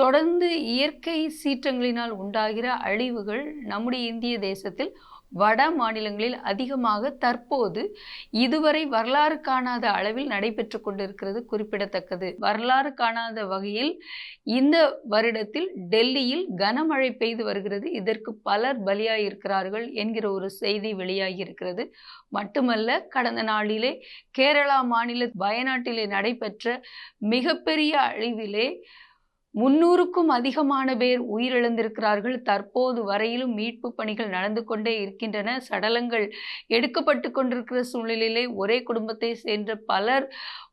தொடர்ந்து இயற்கை சீற்றங்களினால் உண்டாகிற அழிவுகள் நம்முடைய இந்திய தேசத்தில் வட மாநிலங்களில் அதிகமாக தற்போது இதுவரை வரலாறு காணாத அளவில் நடைபெற்று கொண்டிருக்கிறது குறிப்பிடத்தக்கது. வரலாறு காணாத வகையில் இந்த வருடத்தில் டெல்லியில் கனமழை பெய்து வருகிறது. இதற்கு பலர் பலியாயிருக்கிறார்கள் என்கிற ஒரு செய்தி வெளியாகி இருக்கிறது மட்டுமல்ல கடந்த நாளிலே கேரளா மாநில வயநாட்டிலே நடைபெற்ற மிகப்பெரிய அழிவிலே முன்னூறுக்கும் அதிகமான பேர் உயிரிழந்திருக்கிறார்கள். தற்போது வரையிலும் மீட்பு பணிகள் நடந்து கொண்டே இருக்கின்றன. சடலங்கள் எடுக்கப்பட்டு கொண்டிருக்கிற சூழ்நிலையிலே ஒரே குடும்பத்தை சேர்ந்த பலர்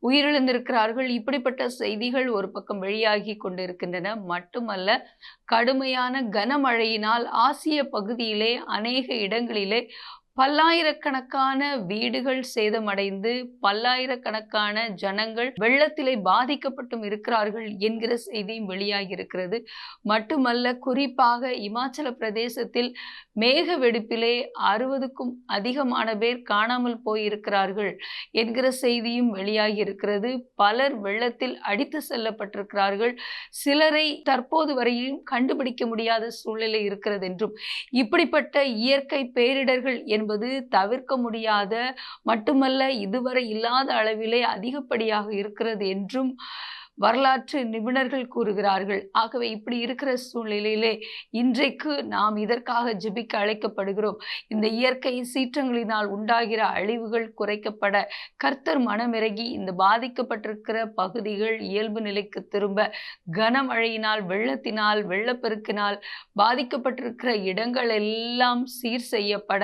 உயிரிழந்திருக்கிறார்கள். இப்படிப்பட்ட செய்திகள் ஒரு பக்கம் வெளியாகி கொண்டிருக்கின்றன. மட்டுமல்ல கடுமையான கனமழையினால் ஆசிய பகுதியிலே அநேக இடங்களிலே பல்லாயிரக்கணக்கான வீடுகள் சேதமடைந்து பல்லாயிரக்கணக்கான ஜனங்கள் வெள்ளத்திலே பாதிக்கப்பட்டும் இருக்கிறார்கள் என்கிற செய்தியும் வெளியாகி இருக்கிறது மட்டுமல்ல குறிப்பாக இமாச்சல பிரதேசத்தில் மேக வெடிப்பிலே அறுபதுக்கும் அதிகமான பேர் காணாமல் போயிருக்கிறார்கள் என்கிற செய்தியும் வெளியாகி இருக்கிறது பலர் வெள்ளத்தில் அடித்து செல்லப்பட்டிருக்கிறார்கள். சிலரை தற்போது வரையிலும் கண்டுபிடிக்க முடியாத சூழ்நிலை இருக்கிறது என்றும். இப்படிப்பட்ட இயற்கை பேரிடர்கள் என்பது தவிர்க்க முடியாத மட்டுமல்ல இதுவரை இல்லாத அளவிலே அதிகப்படியாக இருக்கிறது என்றும் வரலாற்று நிபுணர்கள் கூறுகிறார்கள். ஆகவே இப்படி இருக்கிற சூழ்நிலையிலே இன்றைக்கு நாம் இதற்காக ஜெபிக்க அழைக்கப்படுகிறோம். இந்த இயற்கை சீற்றங்களினால் உண்டாகிற அழிவுகள் குறைக்கப்பட கர்த்தர் மனமிறங்கி இந்த பாதிக்கப்பட்டிருக்கிற பகுதிகள் இயல்பு நிலைக்கு திரும்ப கனமழையினால் வெள்ளத்தினால் வெள்ளப்பெருக்கினால் பாதிக்கப்பட்டிருக்கிற இடங்கள் எல்லாம் சீர் செய்யப்பட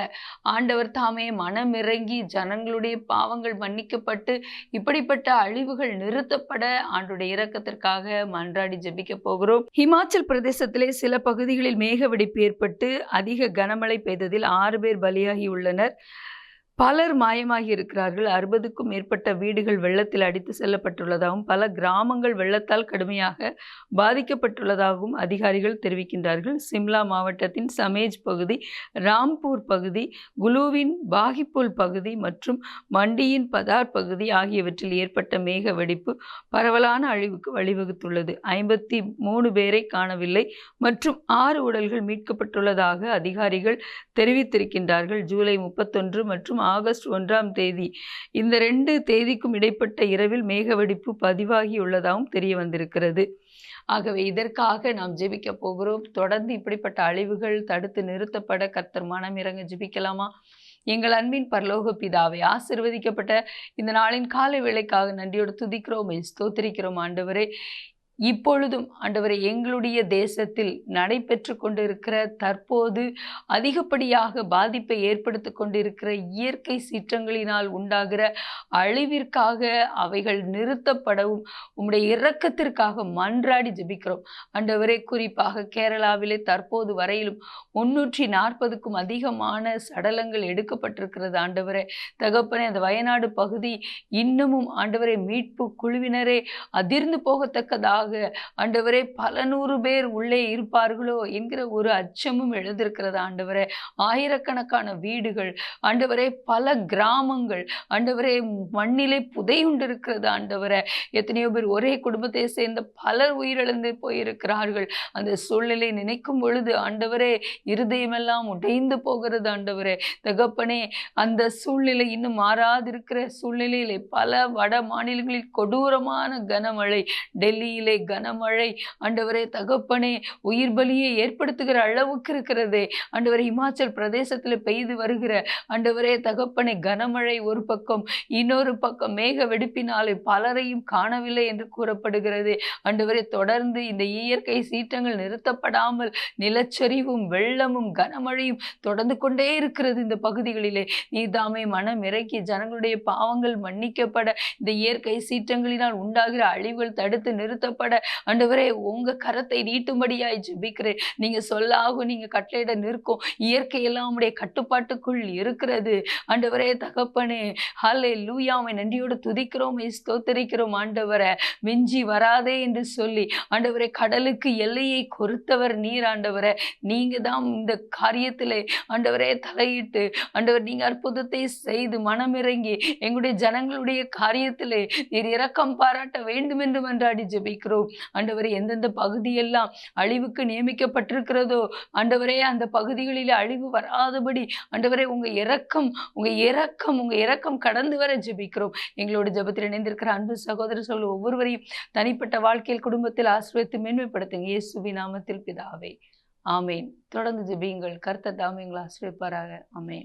ஆண்டவர் தாமே மனமிறங்கி ஜனங்களுடைய பாவங்கள் மன்னிக்கப்பட்டு இப்படிப்பட்ட அழிவுகள் நிறுத்தப்பட ஆண்டுடைய இரக்கத்திற்காக மன்றாடி ஜபிக்க போகிறோம். ஹிமாச்சல் பிரதேசத்திலே சில பகுதிகளில் மேகவெடிப்பு ஏற்பட்டு அதிக கனமழை பெய்ததில் ஆறு பேர் பலியாகி உள்ளனர். பலர் மாயமாகி இருக்கிறார்கள். அறுபதுக்கும் மேற்பட்ட வீடுகள் வெள்ளத்தில் அடித்து செல்லப்பட்டுள்ளதாகவும் பல கிராமங்கள் வெள்ளத்தால் கடுமையாக பாதிக்கப்பட்டுள்ளதாகவும் அதிகாரிகள் தெரிவிக்கின்றார்கள். சிம்லா மாவட்டத்தின் சமேஜ் பகுதி ராம்பூர் பகுதி குலுவின் பாகிப்புல் பகுதி மற்றும் மண்டியின் பதார் பகுதி ஆகியவற்றில் ஏற்பட்ட மேக வெடிப்பு பரவலான அழிவுக்கு வழிவகுத்துள்ளது. ஐம்பத்தி மூணு பேரை காணவில்லை மற்றும் ஆறு உடல்கள் மீட்கப்பட்டுள்ளதாக அதிகாரிகள் தெரிவித்திருக்கின்றார்கள். ஜூலை முப்பத்தொன்று மற்றும் ஆகஸ்ட் ஒன்றாம் தேதி. இந்த ரெண்டு தேதிக்கும் இடைப்பட்ட இரவில் மேகவெடிப்பு பதிவாகியுள்ளதாகவும் தெரிய வந்திருக்கிறது. ஆகவே இதற்காக நாம் ஜெபிக்க போகிறோம். தொடர்ந்து இப்படிப்பட்ட அழிவுகள் தடுத்து நிறுத்தப்பட கர்த்தர் மனம் இறங்க ஜெபிக்கலாமா? எங்கள் அன்பின் பரலோக பிதாவை ஆசிர்வதிக்கப்பட்ட இந்த நாளின் காலை வேலைக்காக நன்றியோடு துதிக்கிறோம் ஸ்தோத்திரிக்கிறோம் ஆண்டவரே. இப்பொழுதும் ஆண்டவரை எங்களுடைய தேசத்தில் நடைபெற்று கொண்டிருக்கிற தற்போது அதிகப்படியாக பாதிப்பை ஏற்படுத்தி கொண்டிருக்கிற இயற்கை சீற்றங்களினால் உண்டாகிற அழிவிற்காக அவைகள் நிறுத்தப்படவும் உம்முடைய இரக்கத்திற்காக மன்றாடி ஜபிக்கிறோம். ஆண்டவரே குறிப்பாக கேரளாவிலே தற்போது வரையிலும் முன்னூற்றி நாற்பதுக்கும் அதிகமான சடலங்கள் எடுக்கப்பட்டிருக்கிறது ஆண்டவரே. தகப்பனே அந்த வயநாடு பகுதி இன்னமும் ஆண்டவரை மீட்பு குழுவினரே அதிர்ந்து போகத்தக்கதாக ஆண்டவரே பல நூறு பேர் உள்ளே இருப்பார்களோ என்கிற ஒரு அச்சமும் எழுந்திருக்கிறது ஆண்டவரே. ஆயிரக்கணக்கான வீடுகள் ஆண்டவரே பல கிராமங்கள் ஆண்டவரே மண்ணிலே புதையுண்டிருக்கிறது ஆண்டவரே. எத்தனையோ பேர் ஒரே குடும்பத்தை சேர்ந்த பலர் உயிரிழந்து போயிருக்கிறார்கள். அந்த சூழ்நிலை நினைக்கும் பொழுது ஆண்டவரே இருதயமெல்லாம் உடைந்து போகிறது ஆண்டவரே. தகப்பனே அந்த சூழ்நிலை இன்னும் மாறாதிருக்கிற சூழ்நிலையிலே பல வட மாநிலங்களில் கொடூரமான கனமழை டெல்லியிலே கனமழை. ஆண்டவரே தகப்பனே உயிர் பலியை ஏற்படுத்துகிற அளவுக்கு இருக்கிறதே. ஆண்டவரே இமாச்சல் பிரதேசத்தில் பெய்து வருகிற ஆண்டவரே தகப்பனே கனமழை ஒரு பக்கம் இன்னொரு பக்கம் மேக வெடிப்பினாலே பலரையும் காணவில்லை என்று கூறப்படுகிறது. ஆண்டவரே தொடர்ந்து இந்த இயற்கை சீற்றங்கள் நிறுத்தப்படாமல் நிலச்சரிவும் வெள்ளமும் கனமழையும் தொடர்ந்து கொண்டே இருக்கிறது இந்த பகுதிகளிலே. நீதாமே மனம் இறக்கி ஜனங்களுடைய பாவங்கள் மன்னிக்கப்பட இந்த இயற்கை சீற்றங்களினால் உண்டாகிற அழிவுகள் தடுத்து நிறுத்தப்பட திறக்கப்பட ஆண்டவரே உங்க கரத்தை நீட்டும்படியாய் ஜெபிக்கிறேன். நீங்க சொல்லாகும் நீங்க கட்டளையிட நிற்கும். இயற்கையெல்லாம் உடைய கட்டுப்பாட்டுக்குள் இருக்கிறது. ஆண்டவரே தகப்பனே ஹாலே லூயாமை நன்றியோடு துதிக்கிறோம் ஸ்தோத்தரிக்கிறோம் ஆண்டவரை. மிஞ்சி வராதே என்று சொல்லி ஆண்டவரே கடலுக்கு எல்லையை கொடுத்தவர் நீர் ஆண்டவரை. நீங்க தான் இந்த காரியத்தில் ஆண்டவரே தலையிட்டு ஆண்டவர் நீங்க அற்புதத்தை செய்து மனமிறங்கி எங்களுடைய ஜனங்களுடைய காரியத்திலே நீர் இரக்கம் பாராட்ட வேண்டும் என்று மன்றாடி ஜெபிக்கிறோம். ஆண்டவரே எந்தெந்த பகுதியெல்லாம் அழிவுக்கு நியமிக்கப்பட்டிருக்கிறதோ? ஆண்டவரே அந்த பகுதிகளில் அழிவு வராதபடி ஆண்டவரே உங்கள் இரக்கம் உங்கள் இரக்கம் உங்கள் இரக்கம் கடந்து வர ஜெபிக்கிறோம். எங்களோட ஜெபத்தில் இணைந்திருக்கிற அன்பு சகோதர சொல் ஒவ்வொருவரையும் தனிப்பட்ட வாழ்க்கையில் குடும்பத்தில் ஆசிரியத்து மேன்மைப்படுத்துங்க. இயேசுவி நாமத்தில் பிதாவே. ஆமேன். தொடர்ந்து ஜெபியுங்கள். கருத்த தாமியங்களை ஆசிரியப்பாராக ஆமேன்.